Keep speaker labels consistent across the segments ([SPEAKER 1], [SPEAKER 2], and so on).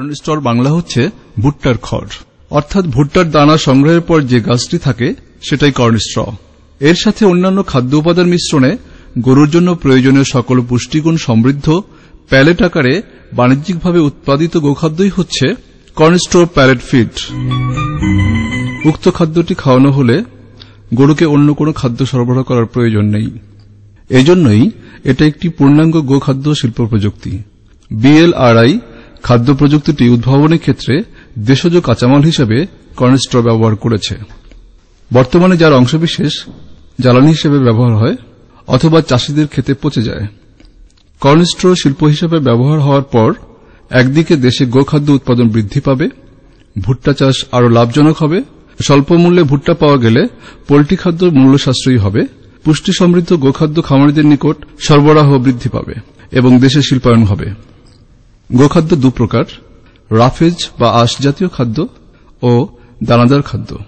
[SPEAKER 1] কর্নস্টর বাংলা হচ্ছে ভুট্টার খড়। অর্থাৎ ভুট্টার দানা সংগ্রহের পর যে গাছটি থাকে, সেটাই কর্নস্ট্র এর সাথে অন্যান্য খাদ্য উপাদান মিশ্রণে গরুর জন্য প্রয়োজনীয় সকল পুষ্টিগুণ সমৃদ্ধ প্যালেট আকারে বাণিজ্যিকভাবে উৎপাদিত গোখাদ্যই হচ্ছে কর্নস্ট্র প্যালেট ফিড। উক্ত খাদ্যটি খাওয়ানো হলে গরুকে অন্য কোনো খাদ্য সরবরাহ করার প্রয়োজন নেই। এজন্যই এটা একটি পূর্ণাঙ্গ গোখাদ্য শিল্প প্রযুক্তি বিএলআরআই খাদ্য প্রযুক্তিটি উদ্ভাবনের ক্ষেত্রে দেশজ কাঁচামাল হিসেবে কর্নস্ট্র ব্যবহার করেছে। বর্তমানে যার অংশবিশেষ জ্বালানি হিসেবে ব্যবহার হয় অথবা চাষিদের খেতে পচে যায়। কর্নস্ট্র শিল্প হিসেবে ব্যবহার হওয়ার পর একদিকে দেশে গোখাদ্য উৎপাদন বৃদ্ধি পাবে, ভুট্টা চাষ আরও লাভজনক হবে, স্বল্প মূল্যে ভুট্টা পাওয়া গেলে পোল্ট্রি খাদ্য মূল্য সাশ্রয়ী হবে পুষ্টি সমৃদ্ধ গোখাদ্য খামারিদের নিকট সরবরাহ বৃদ্ধি পাবে এবং দেশে শিল্পায়ন হবে। গোখাদ্য দু প্রকার, রাফেজ বা আঁশ জাতীয় খাদ্য ও দানাদার খাদ্য।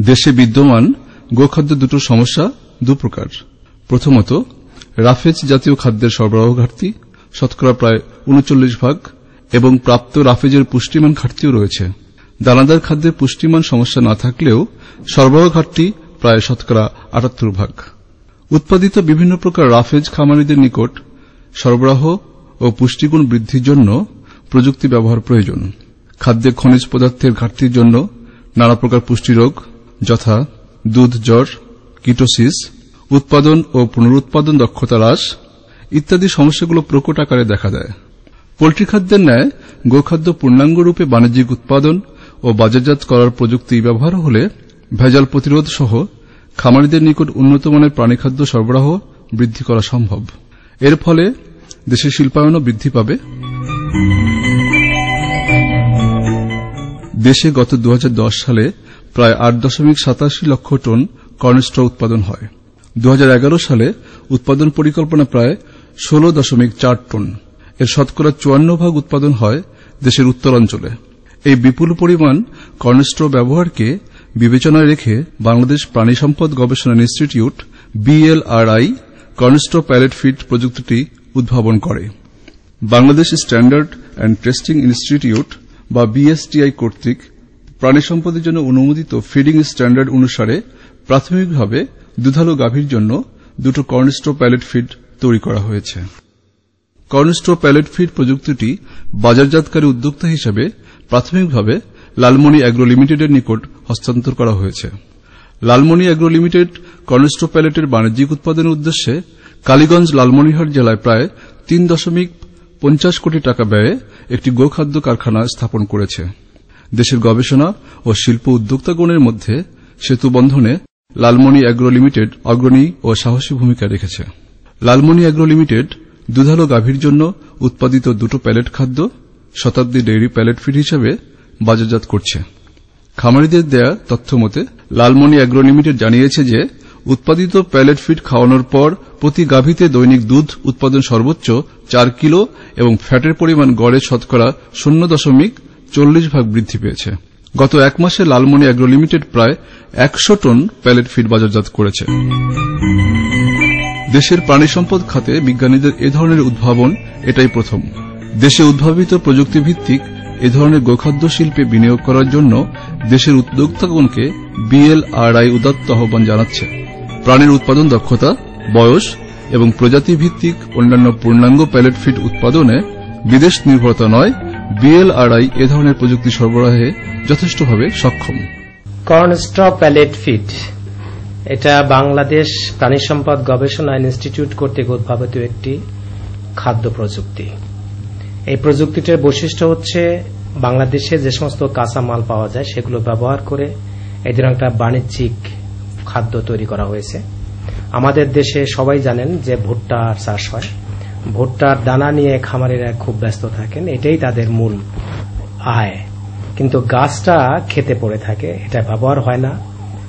[SPEAKER 1] দেশে বিদ্যমান গোখাদ্য দুটোর সমস্যা দু প্রকার। প্রথমত, রাফেজ জাতীয় খাদ্যের সরবরাহ ঘাটতি, শতকরা প্রায় উনচল্লিশ ভাগ, এবং প্রাপ্ত রাফেজের পুষ্টিমান ঘাটতিও রয়েছে। দানাদার খাদ্যের পুষ্টিমান সমস্যা না থাকলেও সরবরাহ ঘাটতি প্রায় শতকরা আটাত্তর ভাগ। উৎপাদিত বিভিন্ন প্রকার রাফেজ খামারিদের নিকট সরবরাহ পুষ্টিগুণ বৃদ্ধির জন্য প্রযুক্তি ব্যবহার প্রয়োজন। খাদ্যে খনিজ পদার্থের ঘাটতির জন্য নানা প্রকার পুষ্টিরোগ যথা দুধ, জ্বর, কিটোসিস, উৎপাদন ও পুনরুৎপাদন দক্ষতা হ্রাস ইত্যাদি সমস্যাগুলো প্রকট আকারে দেখা দেয়। পোল্ট্রি খাদ্যের ন্যায় গোখাদ্য পূর্ণাঙ্গ রূপে বাণিজ্যিক উৎপাদন ও বাজারজাত করার প্রযুক্তি ব্যবহার হলে ভেজাল প্রতিরোধ সহ খামারিদের নিকট উন্নত মানের প্রাণীখাদ্য সরবরাহ বৃদ্ধি করা সম্ভব। এর ফলে দেশের শিল্পায়নও বৃদ্ধি পাবে। দেশে গত দু হাজার দশ সালে প্রায় আট দশমিক সাতাশি লক্ষ টন কর্নস্ট্র উৎপাদন হয়। দু হাজার এগারো সালে উৎপাদন পরিকল্পনা প্রায় ষোল দশমিক চার টন। এর শতকরা চুয়ান্ন ভাগ উৎপাদন হয় দেশের উত্তরাঞ্চলে। এই বিপুল পরিমাণ কর্নস্ট্র ব্যবহারকে বিবেচনায় রেখে বাংলাদেশ প্রাণী সম্পদ গবেষণা Institute, B L R I, corn straw pellet feed প্রযুক্তিটি উদ্ভাবন করে। Bangladesh Standard and Testing Institute বা বিএসটিআই কর্তৃক প্রাণী সম্পদের জন্য অনুমোদিত ফিডিং স্ট্যান্ডার্ড অনুসারে প্রাথমিকভাবে দুধালো গাভীর জন্য দুটো কর্নস্ট্র প্যালেট ফিড তৈরি করা হয়েছে। কর্নস্ট্র প্যালেট ফিড প্রযুক্তিটি বাজারজাতকারী উদ্যোক্তা হিসেবে প্রাথমিকভাবে লালমণি অ্যাগ্রো লিমিটেডের নিকট হস্তান্তর করা হয়েছে। লালমণি অ্যাগ্রো লিমিটেড কর্নস্ট্র প্যালেটের বাণিজ্যিক উৎপাদনের উদ্দেশ্যে কালীগঞ্জ লালমনিরহাট জেলায় প্রায় তিন দশমিক পঞ্চাশ কোটি টাকা ব্যয়ে একটি গোখাদ্য কারখানা স্থাপন করেছে। দেশের গবেষণা ও শিল্প উদ্যোক্তাগণের মধ্যে সেতু বন্ধনে লালমণি অ্যাগ্রো লিমিটেড অগ্রণী ও সাহসী ভূমিকা রেখেছে। লালমণি অ্যাগ্রো লিমিটেড দুধালো গাভীর জন্য উৎপাদিত দুটো প্যালেট খাদ্য, শতাব্দী ডেইরি প্যালেট ফিড হিসেবে বাজারজাত করছে। খামারিদের দেয়া তথ্য মতে লালমণি অ্যাগ্রো লিমিটেড জানিয়েছে যে উৎপাদিত প্যালেট ফিড খাওয়ানোর পর প্রতি গাভীতে দৈনিক দুধ উৎপাদন সর্বোচ্চ চার কিলো এবং ফ্যাটের পরিমাণ গড়ে শতকরা শূন্য দশমিক চল্লিশ ভাগ বৃদ্ধি পেয়েছে। গত এক মাসে লালমনি অ্যাগ্রো লিমিটেড প্রায় একশো টন প্যালেট ফিড বাজারজাত করেছে। দেশের প্রাণী সম্পদ খাতে বিজ্ঞানীদের এ ধরনের উদ্ভাবন এটাই প্রথম। দেশে উদ্ভাবিত প্রযুক্তিভিত্তিক এ ধরনের গোখাদ্য শিল্পে বিনিয়োগ করার জন্য দেশের উদ্যোক্তাগণকে বিএলআরআই উদাত্ত আহ্বান জানাচ্ছে। প্রাণীর উৎপাদন দক্ষতা, বয়স এবং প্রজাতি ভিত্তিক অন্যান্য পূর্ণাঙ্গ প্যালেট ফিড উৎপাদনে বিদেশ নির্ভরতা নয় বিএলআরআই এ ধরনের প্রযুক্তি সরবরাহে যথেষ্টভাবে সক্ষম।
[SPEAKER 2] কর্নস্ট্র প্যালেট ফিড এটা বাংলাদেশ প্রাণী সম্পদ গবেষণা ইনস্টিটিউট কর্তৃক উদ্ভাবিত একটি খাদ্য প্রযুক্তি। এই প্রযুক্তিটির বৈশিষ্ট্য হচ্ছে বাংলাদেশে যে সমস্ত কাঁচা মাল পাওয়া যায় সেগুলো ব্যবহার করে ধরনের একটা বাণিজ্যিক খাদ্য তৈরি করা হয়েছে। আমাদের দেশে সবাই জানেন যে ভুট্টার চাষ হয়। ভুট্টার দানা নিয়ে খামারিরা খুব ব্যস্ত থাকেন, এটাই তাদের মূল আয়। কিন্তু গাছটা খেতে পড়ে থাকে, এটা ব্যবহার হয় না।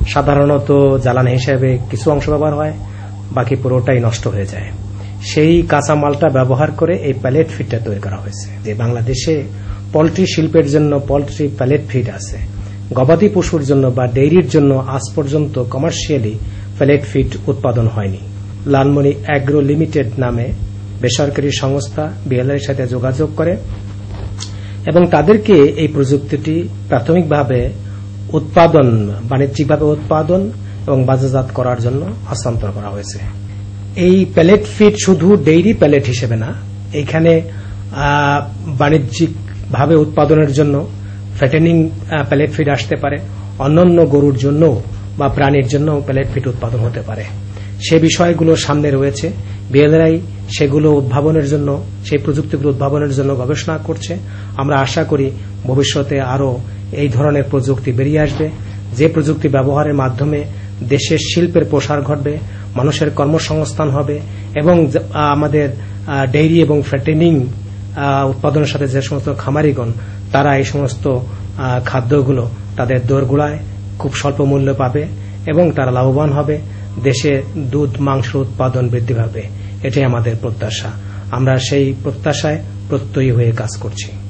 [SPEAKER 2] সাধারণত জ্বালানি হিসেবে কিছু অংশ ব্যবহার হয়, বাকি পুরোটাই নষ্ট হয়ে যায়। সেই কাঁচামালটা ব্যবহার করে এই প্যালেট ফিডটা তৈরি করা হয়েছে। যে বাংলাদেশে পোলট্রি শিল্পের জন্য পোলট্রি প্যালেট ফিড আছে গবাদি পশুর জন্য বা ডেইরির জন্য আজ পর্যন্ত কমার্শিয়ালি প্যালেট ফিড উৎপাদন হয়নি। লালমনি অ্যাগ্রো লিমিটেড নামে বেসরকারি সংস্থা বিএলআর সাথে যোগাযোগ করে এবং তাদেরকে এই প্রযুক্তিটি প্রাথমিকভাবে উৎপাদন, বাণিজ্যিকভাবে উৎপাদন এবং বাজারজাত করার জন্য হস্তান্তর করা হয়েছে। এই প্যালেট ফিড শুধু ডেইরি প্যালেট হিসেবে না, এখানে বাণিজ্যিকভাবে উৎপাদনের জন্য ফ্যাটেনিং প্যালেট ফিড আসতে পারে। অন্যান্য গরুর জন্য বা প্রাণীর জন্য প্যালেট ফিড উৎপাদন হতে পারে। সে বিষয়গুলো সামনে রয়েছে। বিএলআই সেগুলো উদ্ভাবনের জন্য, সেই প্রযুক্তিগুলো উদ্ভাবনের জন্য গবেষণা করছে। আমরা আশা করি ভবিষ্যতে আরও এই ধরনের প্রযুক্তি বেরিয়ে আসবে। যে প্রযুক্তি ব্যবহারের মাধ্যমে দেশের শিল্পের প্রসার ঘটবে, মানুষের কর্মসংস্থান হবে এবং আমাদের ডেইরি এবং ফ্যাটেনিং উৎপাদনের সাথে যে সমস্ত খামারিগণ তারা এই সমস্ত খাদ্যগুলো তাদের দোরগোড়ায় খুব স্বল্প মূল্য পাবে এবং তারা লাভবান হবে, দেশে দুধ, মাংস উৎপাদন বৃদ্ধি পাবে। এটাই আমাদের প্রত্যাশা। আমরা সেই প্রত্যাশায় প্রত্যয়ী হয়ে কাজ করছি।